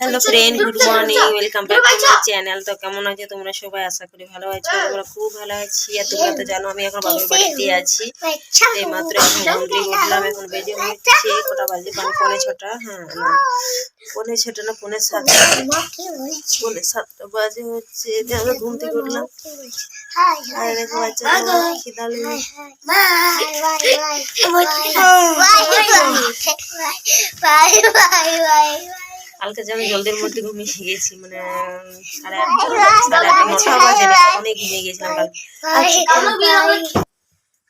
Hello friend good morning welcome back to my channel তো কেমন আছে তোমরা সবাই আশা করি ভালো আছো আমরা খুব ভালো আছি আর তোমরা তো জানো আমি এখন বাবার বাড়িতে আছি এই মাত্র এখন ঘুম উঠলাম এখন বেজে উঠছে কটা বাজে মানে পৌনে ছটা হ্যাঁ না পৌনে ছটা না পৌনে সাতটা পৌনে সাতটা বাজে হচ্ছে আমরা ঘুম থেকে উঠলাম আর দেখো খিদা লেগে কালকে যে আমি জলদির মধ্যে ঘুমিয়ে গেছি মানে সাড়ে আটটা অনেক ঘুমিয়ে গেছিলাম কালকে।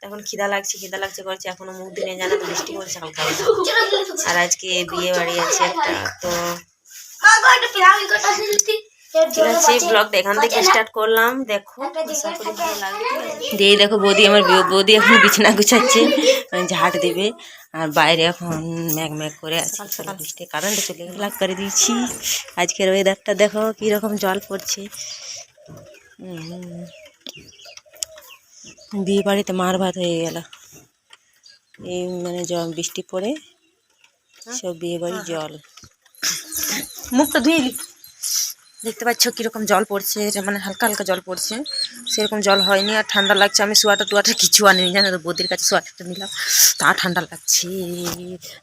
এখন খিদা লাগছে খিদা লাগছে করছে এখনও মুখ দিনে জানা বৃষ্টি পড়ছে কালকে হালকা। আর আজকে বিয়ে বাড়ি আছে একটা তো ঠিক আছে ব্লগটা এখান থেকে স্টার্ট করলাম। দেখো দিয়ে দেখো বৌদি আমার বৌদি এখন বিছানা গুছাচ্ছে মানে ঝাড় দেবে। আর বাইরে এখন ম্যাগ ম্যাগ করে আছে বৃষ্টি কারেন্ট চলে ব্লগ করে দিয়েছি। আজকের ওয়েদারটা দেখো কীরকম জল পড়ছে। বিয়ে বাড়িতে মার ভাত হয়ে গেল। এই মানে জল বৃষ্টি পড়ে সব বিয়ে বাড়ি জল। মুখটা ধুয়ে। দেখতে পাচ্ছ কীরকম জল পড়ছে মানে হালকা হালকা জল পড়ছে। সেরকম জল হয়নি আর ঠান্ডা লাগছে। আমি সোয়াটার টুয়াটার কিছু আনিনি, জানো তো, বৌদির কাছে সোয়াটারটা নিলাম। তা ঠান্ডা লাগছে।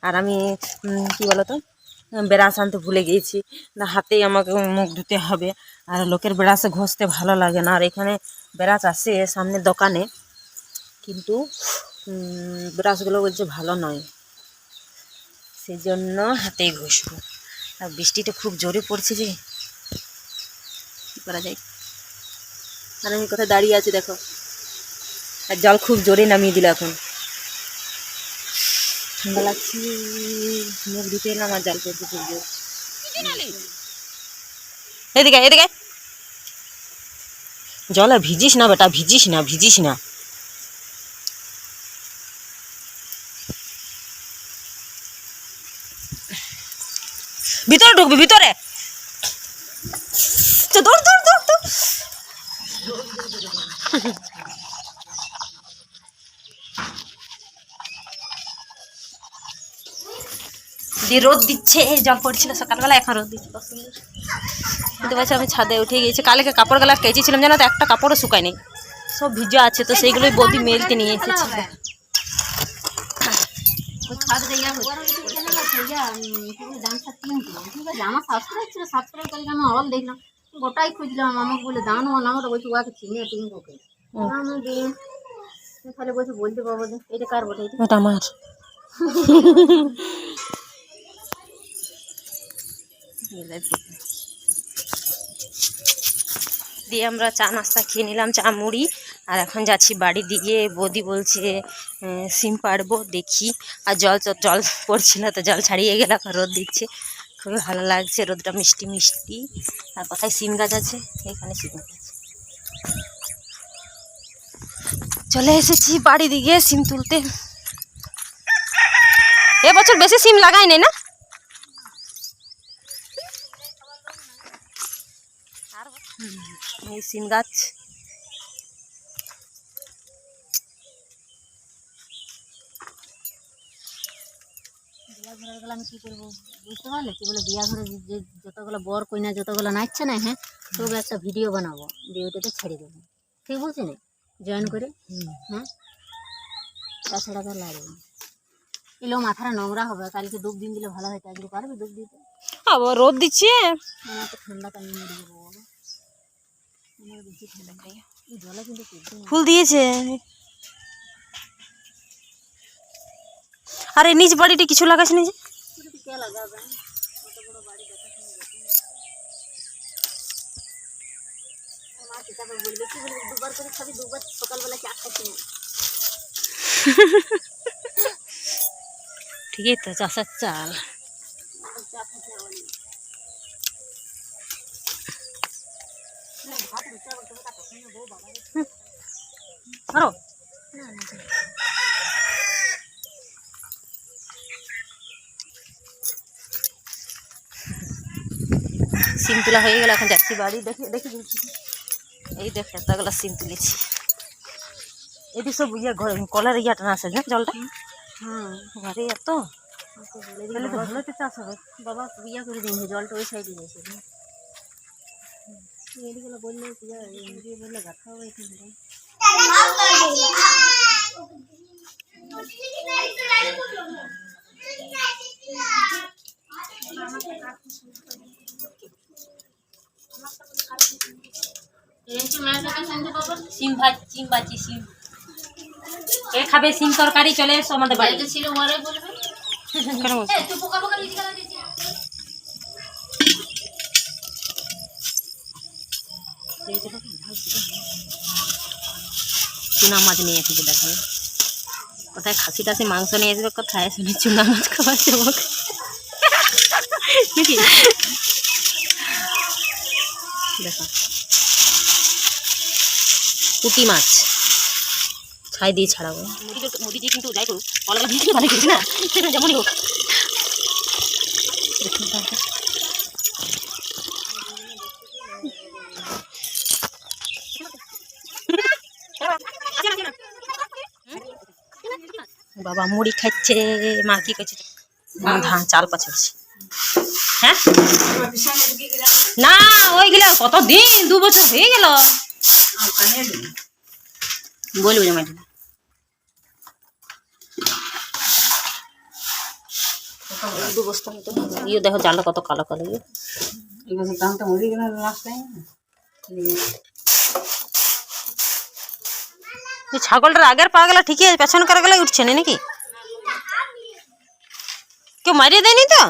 আর আমি কি বলতো, বেড়াস আনতে ভুলে গিয়েছি। না, হাতেই আমাকে মুখ ধুতে হবে। আর লোকের বেড়াসে ঘষতে ভালো লাগে না। আর এখানে বেড়াস আসে সামনে দোকানে। কিন্তু ব্রাশগুলো বলছে ভালো নয়। সেই জন্য হাতেই ঘষবো। আর বৃষ্টিটা খুব জোরে পড়ছে যে। করা যায়। আর আমি কোথায় দাঁড়িয়ে আছি, দেখো। আর জল খুব জোরে নামিয়ে দিল এখন। ঠান্ডা লাগছে। মুখ ধুতে এলাম আর জল পড়ছে খুব জোর। এদিকে এদিকে। জলে ভিজিস না বেটা, ভিজিস না ভিজিস না। ভিতরে ঢুকবি, ভিতরে। দিয়ে রোদ দিচ্ছে জল পড়ছিল, সকালবেলা এখন রোদ দিচ্ছে, কত সুন্দর। আমি ছাদে উঠে গিয়েছি, কালকে কাপড় গালা কেচেছিলাম জানো তো একটা কাপড়ও শুকায়নি। সব ভিজা আছে, তো সেইগুলোই বদি মেলতে নিয়ে এসেছি। আমার সাবস্ক্রাইব ছিল সাবস্ক্রাইব করে আমি অল দেখলাম, গোটাই খুঁজলাম, আমাকে বলে দানো নামটা বলছি, ওকে চিনি টিং ওকে। আমি দিন তাহলে বলছে বলতে পারব এটা কার বটে? এটা আমার। দিয়ে আমরা চা নাস্তা খেয়ে নিলাম চা মুড়ি। আর এখন যাচ্ছি বাড়ির দিকে বৌদি বলছে সিম পাড়বো দেখি। আর জল তো জল পড়ছিল তো জল ছাড়িয়ে গেল এখন রোদ দিচ্ছে। খুবই ভালো লাগছে রোদটা মিষ্টি মিষ্টি। আর কোথায় সিম গাছ আছে? এখানে সিম গাছ আছে। চলে এসেছি বাড়ি দিকে সিম তুলতে। এবছর বেশি সিম লাগাই নাই না? হুম, এই সিম গাছ। বিয়া ঘরের গেলে আমি কি করব? বুঝতে পারলে? কি বলে বিয়া ঘরে যে- যে যতগুলো বর কইনা যতগুলো নাচছে না হ্যাঁ সব একটা ভিডিও বানাবো ভিডিওটাতে ছেড়ে দেবো। ঠিক বলছি না? জয়েন করে? হ্যাঁ? তাছাড়া তো লাগবে না। এলেও মাথাটা নোংরা হবে কালকে ডুব দিন দিলে ভালো হতো আজকে পারবে ডুব দিতে? আবার রোদ দিচ্ছে? আমার তো ঠান্ডাটা আমি মরে যাব আমার বেশি ঠান্ডা জলে কিন্তু ফুল দিয়েছে। আরে নিচ বাড়িতে কিছু লাগাস নি যে? কে লাগাবে কত বড় বাড়ি দেখাশোনা দেখুন কিতাবে বলবে। কি বলবে? দুবার করে খাবি দুবার সকালবেলা চা খাচ্ছি না ঠিকই তো চাষের চাল। তারপর আরও সিম তোলা হয়ে গেল এখন যাচ্ছি বাড়ি। দেখে দেখি। এই দেখ এতগুলো সিম তুলেছি। এটি সব ইয়ে ঘর- কলার ইয়েটা না আছে না জলটা? হ্যাঁ ঘরে এত? তাহলে তো ভালো তো চাষ হবে। বাবা বিয়া করে দিন জলটা ওই সাইডে যাচ্ছে এদিকে বললে দিয়ে বললে গাথা হবে এখানে সিম ভাজ সিম ভাজি সিম। কে খাবে সিম তরকারি চলে এসো আমাদের বাড়ি। ছিল বলবে। চুনা মাছ নিয়ে এসেছে দেখো। কোথায় খাসি টাসি মাংস নিয়ে আসবে কোথায় শুনে চুনা মাছ খাওয়াচ্ছে নাকি পুঁটি মাছ। ছাই দিয়ে ছাড়াবো। কিন্তু যাই করুক। অলাকা দিয়ে ভালো করিস না? যেমনই হোক। বাবা মুড়ি খাচ্ছে। মা কি করছে? ধান চাল পাচ্ছে। হ্যাঁ? না ওইগুলো কত দিন দু বছর হয়ে গেল। বলব মাটি দু ইয়ে দেখো, জালটা কত কালো কালো ইয়ে। ছাগলটার আগের পা গেলা ঠিকই আছে, পেছন করে গেলে উঠছে না নাকি? কেউ মারিয়ে দেয়নি তো?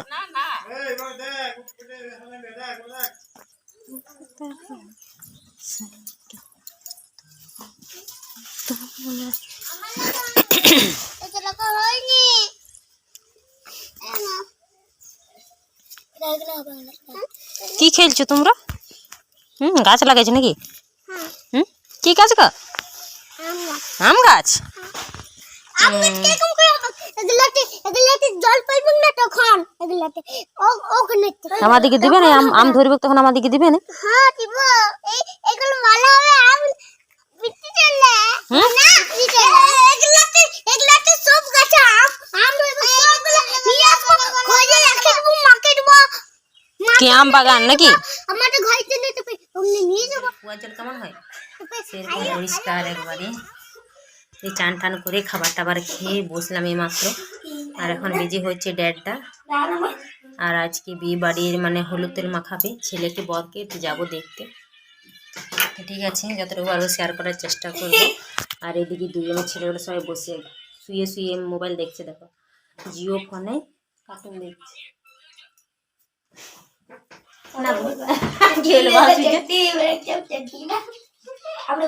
কি খেলছো তোমরা? হুম, গাছ লাগাইছো নাকি? হুম, কি গাছ গো? আম গাছ? আমাদিকে দিবে না? আম ধরবে, তখন আমাদিকে দিবে না? হ্যাঁ বিক্রি চললে হুম? না বিক্রি চললে এগুলাতে এগুলাতে সব গাছে আম আম রইবে সবগুলো নিয়ে আসব খোঁজে রাখে দেবো মাকে দেবো কি আম বাগান নাকি? আমাদের ঘরে নিতে পারি অমনি নিয়ে যাব। কুয়ার জল কেমন হয়? সেরকম পরিষ্কার একবারে। এই চান টান করে খাবার টাবার খেয়ে বসলাম এই মাত্র। আর এখন বেজে হচ্ছে দেড়টা। আর আজকে বিয়ে বাড়ির মানে হলুদ তেল মাখাবে ছেলেকে বরকে একটু যাব দেখতে। ঠিক আছে যতটুকু আরও শেয়ার করার চেষ্টা করব। আর এদিকে দুজনের ছেলেগুলো সবাই বসে শুয়ে শুয়ে মোবাইল দেখছে দেখো। জিও ফোনে কার্টুন দেখছে। না গেল আমরা